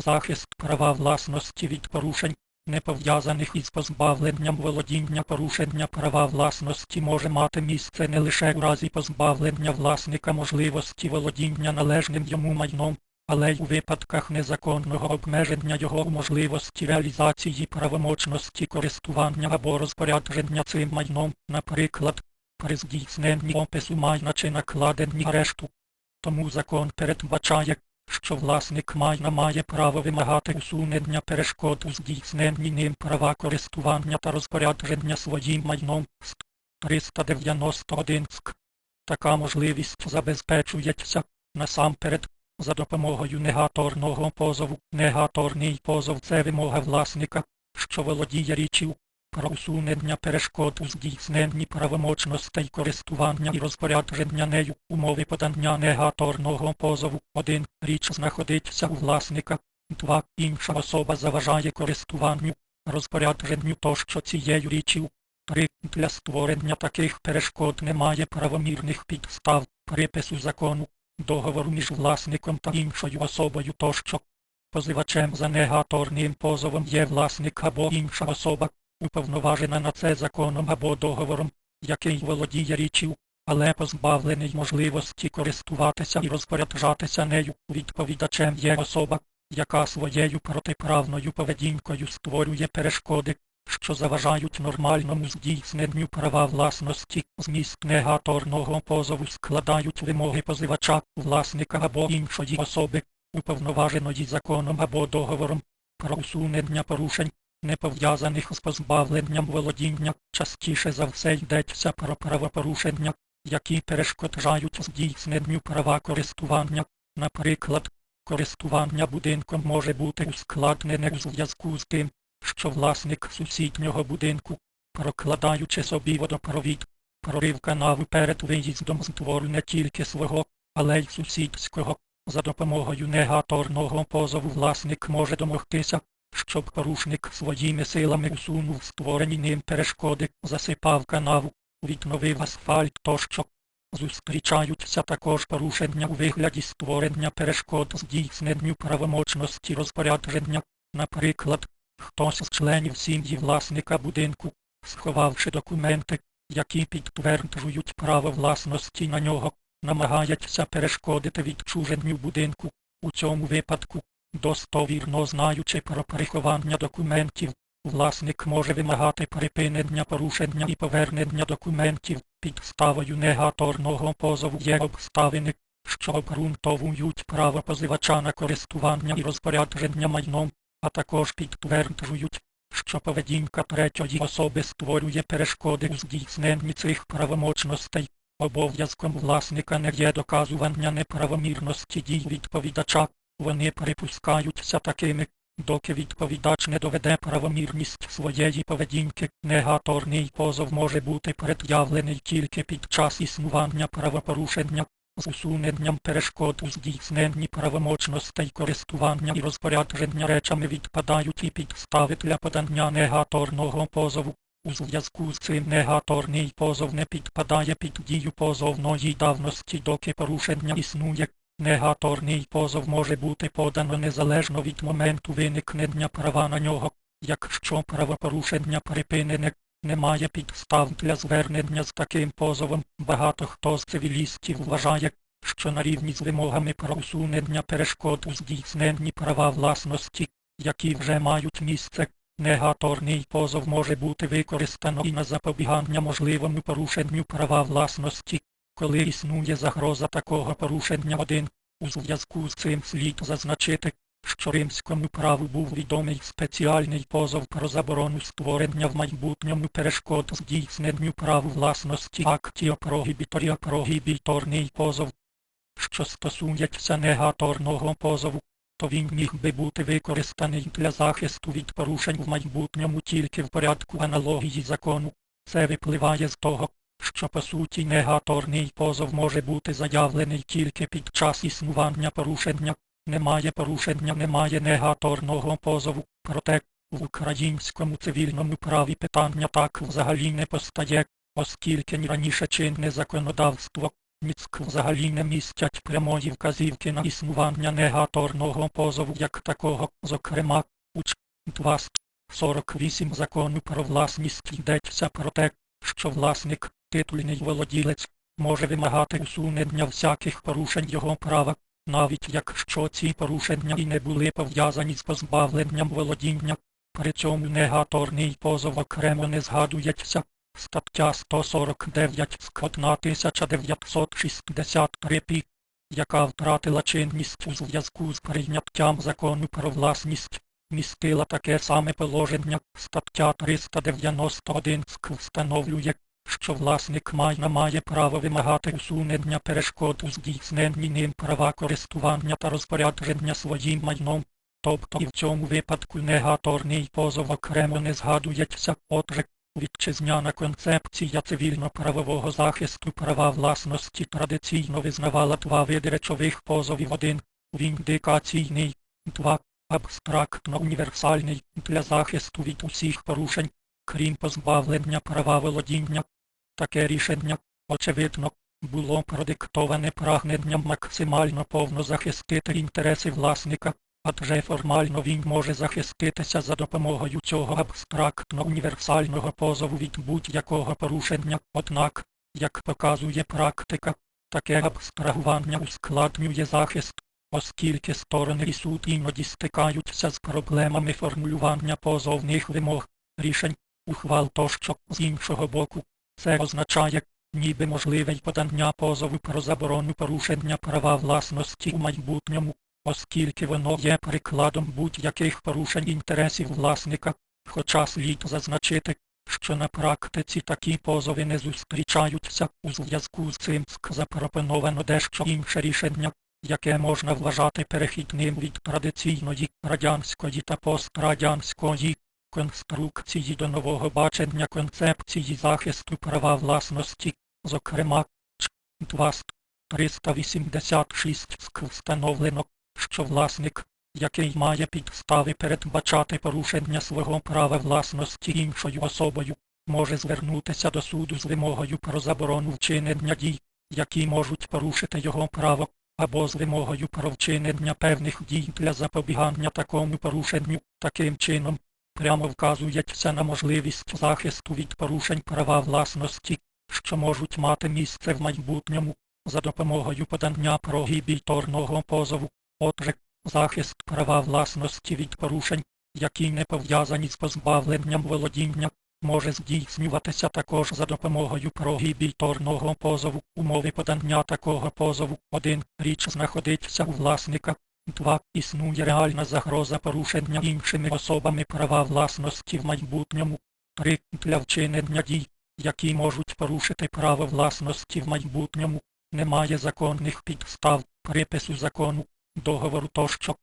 захист права власності від порушень, не пов'язаних із позбавленням володіння порушення права власності може мати місце не лише у разі позбавлення власника можливості володіння належним йому майном, але й у випадках незаконного обмеження його можливості реалізації правомочності користування або розпорядження цим майном, наприклад, при здійсненні опису майна чи накладенні арешту. Тому закон передбачає, що власник майна має право вимагати усунення перешкод у здійсненні ним права користування та розпорядження своїм майном 391 СК. Така можливість забезпечується насамперед за допомогою негаторного позову. Негаторний позов це вимога власника, що володіє річчю, про усунення перешкод у здійсненні правомочностей користування і розпорядження нею умови подання негаторного позову. 1. Річ знаходиться у власника. 2. Інша особа заважає користуванню, розпорядженню тощо цією річчю. 3. Для створення таких перешкод немає правомірних підстав, припису закону, договору між власником та іншою особою тощо. Позивачем за негаторним позовом є власник або інша особа, уповноважена на це законом або договором, який володіє річчю, але позбавлений можливості користуватися і розпоряджатися нею. Відповідачем є особа, яка своєю протиправною поведінкою створює перешкоди, що заважають нормальному здійсненню права власності, зміст негаторного позову складають вимоги позивача, власника або іншої особи, уповноваженої законом або договором, про усунення порушень, не пов'язаних з позбавленням володіння, частіше за все йдеться про правопорушення, які перешкоджають здійсненню права користування, наприклад, користування будинком може бути ускладнене у зв'язку з тим, що власник сусіднього будинку, прокладаючи собі водопровід, прорив канаву перед виїздом з двору не тільки свого, але й сусідського. За допомогою негаторного позову власник може домогтися, щоб порушник своїми силами усунув створені ним перешкоди, засипав канаву, відновив асфальт тощо. Зустрічаються також порушення у вигляді створення перешкод здійсненню правомочності розпорядження, наприклад, хтось з членів сім'ї власника будинку, сховавши документи, які підтверджують право власності на нього, намагається перешкодити відчуженню будинку. У цьому випадку, достовірно знаючи про приховання документів, власник може вимагати припинення порушення і повернення документів. Підставою негаторного позову є обставини, що обґрунтовують право позивача на користування і розпорядження майном, а також підтверджують, що поведінка третьої особи створює перешкоди у здійсненні цих правомочностей. Обов'язком власника не є доказування неправомірності дій відповідача, вони припускаються такими, доки відповідач не доведе правомірність своєї поведінки. Негаторний позов може бути пред'явлений тільки під час існування правопорушення, з усуненням перешкод у здійсненні правомочностей користування і розпорядження речами відпадають і підстави для подання негаторного позову. У зв'язку з цим негаторний позов не підпадає під дію позовної давності, доки порушення існує. Негаторний позов може бути подано незалежно від моменту виникнення права на нього, якщо правопорушення припинене, немає підстав для звернення з таким позовом. Багато хто з цивілістів вважає, що на рівні з вимогами про усунення перешкод у здійсненні права власності, які вже мають місце, негаторний позов може бути використано і на запобігання можливому порушенню права власності, коли існує загроза такого порушення один. У зв'язку з цим слід зазначити, що римському праву був відомий спеціальний позов про заборону створення в майбутньому перешкод здійсненню праву власності актіо прогібіторія прогібіторний позов. Що стосується негаторного позову, то він міг би бути використаний для захисту від порушень в майбутньому тільки в порядку аналогії закону. Це випливає з того, що по суті негаторний позов може бути заявлений тільки під час існування порушення. Немає порушення, немає негаторного позову, проте в українському цивільному праві питання так взагалі не постає, оскільки ні раніше чинне законодавство, МІЦК взагалі не містять прямої вказівки на існування негаторного позову як такого, зокрема, у Ч. 2 48 закону про власність йдеться про те, що власник, титульний володілець, може вимагати усунення всяких порушень його права, навіть якщо ці порушення і не були пов'язані з позбавленням володіння. При цьому негаторний позов окремо не згадується. Стаття 149 СК 1963 пі, яка втратила чинність у зв'язку з прийняттям закону про власність, містила таке саме положення. Стаття 391 СК встановлює, що власник майна має право вимагати усунення перешкод у здійсненні ним права користування та розпорядження своїм майном. Тобто і в цьому випадку негаторний позов окремо не згадується, отже, Вітчизняна концепція цивільно-правового захисту права власності традиційно визнавала два види речових позовів один віндикаційний, два абстрактно-універсальний для захисту від усіх порушень, крім позбавлення права володіння. Таке рішення, очевидно, було продиктоване прагненням максимально повно захистити інтереси власника, адже формально він може захиститися за допомогою цього абстрактно-універсального позову від будь-якого порушення, однак, як показує практика, таке абстрагування ускладнює захист, оскільки сторони і суд іноді стикаються з проблемами формулювання позовних вимог, рішень, ухвал тощо з іншого боку. Це означає, ніби можливе й подання позову про заборону порушення права власності у майбутньому, оскільки воно є прикладом будь-яких порушень інтересів власника, хоча слід зазначити, що на практиці такі позови не зустрічаються у зв'язку з цим запропоновано дещо інше рішення, яке можна вважати перехідним від традиційної радянської та пострадянської конструкції до нового бачення концепції захисту права власності, зокрема, Ч. 386 СК встановлено, що власник, який має підстави передбачати порушення свого права власності іншою особою, може звернутися до суду з вимогою про заборону вчинення дій, які можуть порушити його право, або з вимогою про вчинення певних дій для запобігання такому порушенню, таким чином. Прямо вказується на можливість захисту від порушень права власності, що можуть мати місце в майбутньому, за допомогою подання прогібіторного позову. Отже, захист права власності від порушень, які не пов'язані з позбавленням володіння, може здійснюватися також за допомогою прогібіторного позову. Умови подання такого позову 1. Річ знаходиться у власника. 2. Існує реальна загроза порушення іншими особами права власності в майбутньому. 3. Для вчинення дій, які можуть порушити право власності в майбутньому, немає законних підстав, припису закону, договору тощо.